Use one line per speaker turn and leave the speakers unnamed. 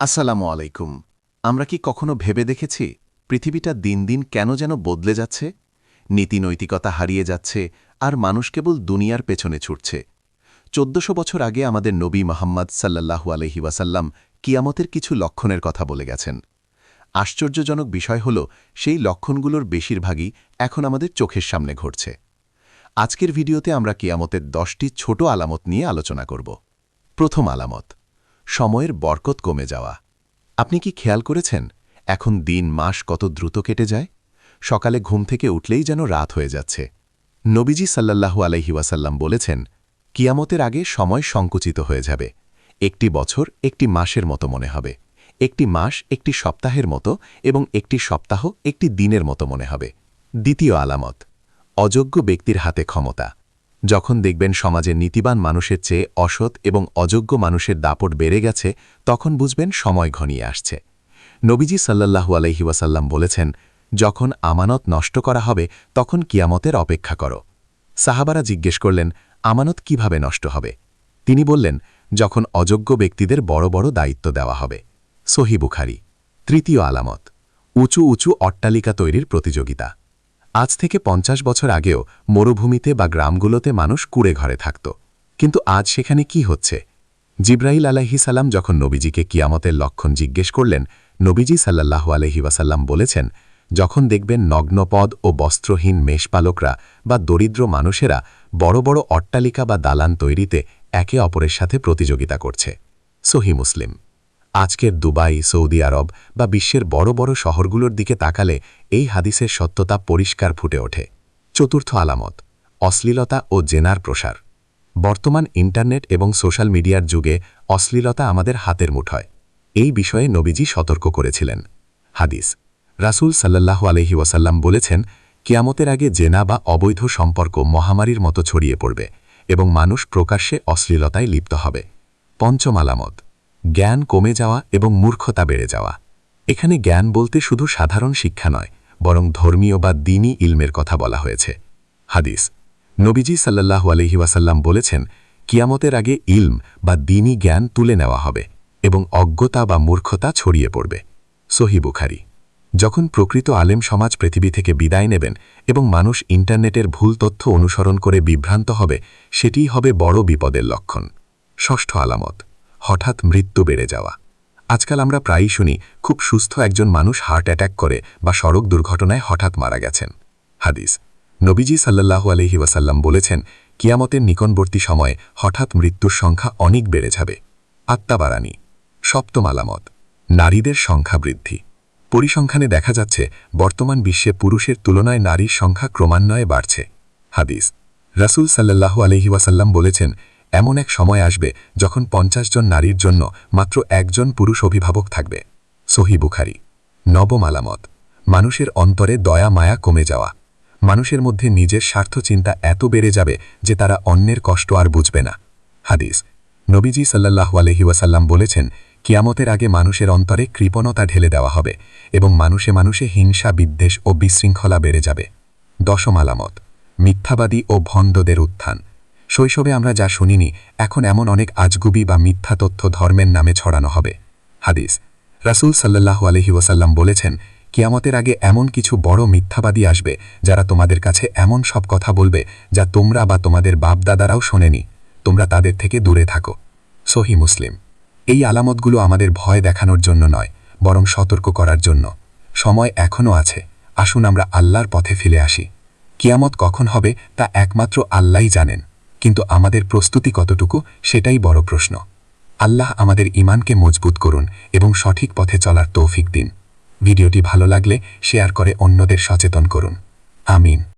আসসালামু আলাইকুম। আমরা কি কখনো ভেবে দেখেছি পৃথিবীটা দিন দিন কেন যেন বদলে যাচ্ছে? নীতি নৈতিকতা হারিয়ে যাচ্ছে আর মানুষ কেবল দুনিয়ার পেছনে ছুটছে। চোদ্দশো বছর আগে আমাদের নবী মোহাম্মদ সাল্লাহু আলহি ওয়াসাল্লাম কিয়ামতের কিছু লক্ষণের কথা বলে গেছেন। আশ্চর্যজনক বিষয় হল, সেই লক্ষণগুলোর বেশিরভাগই এখন আমাদের চোখের সামনে ঘটছে। আজকের ভিডিওতে আমরা কিয়ামতের দশটি ছোট আলামত নিয়ে আলোচনা করব। প্রথম আলামত সময়ের বরকত কমে যাওয়া। আপনি কি খেয়াল করেছেন? এখন দিন, মাস কত দ্রুত কেটে যায়? সকালে ঘুম থেকে উঠলেই যেন রাত হয়ে যাচ্ছে। নবীজি সাল্লাল্লাহু আলহি ওয়াসাল্লাম বলেছেন, কিয়ামতের আগে সময় সংকুচিত হয়ে যাবে। একটি বছর একটি মাসের মতো মনে হবে। একটি মাস একটি সপ্তাহের মতো এবং একটি সপ্তাহ একটি দিনের মতো মনে হবে। দ্বিতীয় আলামত, অযোগ্য ব্যক্তির হাতে ক্ষমতা। যখন দেখবেন সমাজে নীতিবান মানুষের চেয়ে অসৎ এবং অযোগ্য মানুষের দাপট বেড়ে গেছে, তখন বুঝবেন সময় ঘনিয়ে আসছে। নবীজি সাল্লাল্লাহু আলহি ওয়াসাল্লাম বলেছেন, যখন আমানত নষ্ট করা হবে, তখন কিয়ামতের অপেক্ষা করো। সাহাবারা জিজ্ঞেস করলেন, আমানত কীভাবে নষ্ট হবে? তিনি বললেন, যখন অযোগ্য ব্যক্তিদের বড় বড় দায়িত্ব দেওয়া হবে। সহি বুখারি। তৃতীয় আলামত, উঁচু উঁচু অট্টালিকা তৈরির প্রতিযোগিতা। আজ থেকে পঞ্চাশ বছর আগেও মরুভূমিতে বা গ্রামগুলোতে মানুষ কুড়ে ঘরে থাকত। কিন্তু আজ সেখানে কি হচ্ছে? জিব্রাইল আলাইহিসাল্লাম যখন নবীজিকে কিয়ামতের লক্ষণ জিজ্ঞেস করলেন, নবীজি সাল্লাহ ওয়াসাল্লাম বলেছেন, যখন দেখবেন নগ্নপদ ও বস্ত্রহীন মেষপালকরা বা দরিদ্র মানুষেরা বড় বড় অট্টালিকা বা দালান তৈরিতে একে অপরের সাথে প্রতিযোগিতা করছে। সহি মুসলিম। আজকের দুবাই, সৌদি আরব বা বিশ্বের বড় বড় শহরগুলোর দিকে তাকালে এই হাদিসের সত্যতা পরিষ্কার ফুটে ওঠে। চতুর্থ আলামত, অশ্লীলতা ও জেনার প্রসার। বর্তমান ইন্টারনেট এবং সোশ্যাল মিডিয়ার যুগে অশ্লীলতা আমাদের হাতের মুঠয় এই বিষয়ে নবীজি সতর্ক করেছিলেন। হাদিস, রাসুল সাল্লাহ আলহি ওয়াসাল্লাম বলেছেন, কিয়ামতের আগে জেনা বা অবৈধ সম্পর্ক মহামারীর মতো ছড়িয়ে পড়বে এবং মানুষ প্রকাশ্যে অশ্লীলতায় লিপ্ত হবে। পঞ্চম আলামত জ্ঞান কমে যাওয়া এবং মূর্খতা বেড়ে যাওয়া। এখানে জ্ঞান বলতে শুধু সাধারণ শিক্ষা নয়, বরং ধর্মীয় বা দিনী ইলমের কথা বলা হয়েছে। হাদিস। নবীজি সাল্লাহ আলহি ওয়াসাল্লাম বলেছেন, কিয়ামতের আগে ইলম বা দিনী জ্ঞান তুলে নেওয়া হবে এবং অজ্ঞতা বা মূর্খতা ছড়িয়ে পড়বে। সহি বুখারি। যখন প্রকৃত আলেম সমাজ পৃথিবী থেকে বিদায় নেবেন এবং মানুষ ইন্টারনেটের ভুল তথ্য অনুসরণ করে বিভ্রান্ত হবে, সেটিই হবে বড় বিপদের লক্ষণ। ষষ্ঠ আলামত। হঠাৎ মৃত্যু বেড়ে যাওয়া। আজকাল আমরা প্রায়ই শুনি, খুব সুস্থ একজন মানুষ হার্ট অ্যাট্যাক করে বা সড়ক দুর্ঘটনায় হঠাৎ মারা গেছেন। হাদিস, নবীজি সাল্লাহু আলহি ওয়াসাল্লাম বলেছেন, কিয়ামতের নিকটবর্তী সময়ে হঠাৎ মৃত্যুর সংখ্যা অনেক বেড়ে যাবে। আত্মাবারানি, সপ্তম আলামত, নারীদের সংখ্যা বৃদ্ধি। পরিসংখ্যানে দেখা যাচ্ছে, বর্তমান বিশ্বে পুরুষের তুলনায় নারীর সংখ্যা ক্রমান্বয়ে বাড়ছে। হাদিস, রাসুল সাল্লাহু আলহি ওয়াসাল্লাম বলেছেন এমন এক সময় আসবে যখন পঞ্চাশ জন নারীর জন্য মাত্র একজন পুরুষ অভিভাবক থাকবে। সহি বুখারি। নবম আলামত। মানুষের অন্তরে দয়া, মায়া কমে যাওয়া। মানুষের মধ্যে নিজের স্বার্থ চিন্তা এত বেড়ে যাবে যে তারা অন্যের কষ্ট আর বুঝবে না। হাদিস। নবীজি সাল্লাহ আলহি ওয়াসাল্লাম বলেছেন, কিয়ামতের আগে মানুষের অন্তরে কৃপণতা ঢেলে দেওয়া হবে এবং মানুষে মানুষে হিংসা, বিদ্বেষ ও বিশৃঙ্খলা বেড়ে যাবে। দশম আলামত। মিথ্যাবাদী ও ভণ্ডদের উত্থান। শৈশবে আমরা যা শুনিনি, এখন এমন অনেক আজগুবি বা মিথ্যা তথ্য ধর্মের নামে ছড়ানো হবে। হাদিস। রাসুল সাল্লাহু আলহি ওসাল্লাম বলেছেন, কিয়ামতের আগে এমন কিছু বড় মিথ্যাবাদী আসবে, যারা তোমাদের কাছে এমন সব কথা বলবে, যা তোমরা বা তোমাদের বাপদাদারাও শোনেনি। তোমরা তাদের থেকে দূরে থাকো। সহি মুসলিম। এই আলামতগুলো আমাদের ভয় দেখানোর জন্য নয়, বরং সতর্ক করার জন্য। সময় এখনও আছে। আসুন আমরা আল্লাহর পথে ফিরে আসি। কিয়ামত কখন হবে, তা একমাত্র আল্লাহই জানেন। কিন্তু আমাদের প্রস্তুতি কতটুকু সেটাই বড় প্রশ্ন। আল্লাহ আমাদের ইমানকে মজবুত করুন এবং সঠিক পথে চলার তৌফিক দিন। ভিডিওটি ভালো লাগলে শেয়ার করে অন্যদের সচেতন করুন। আমিন।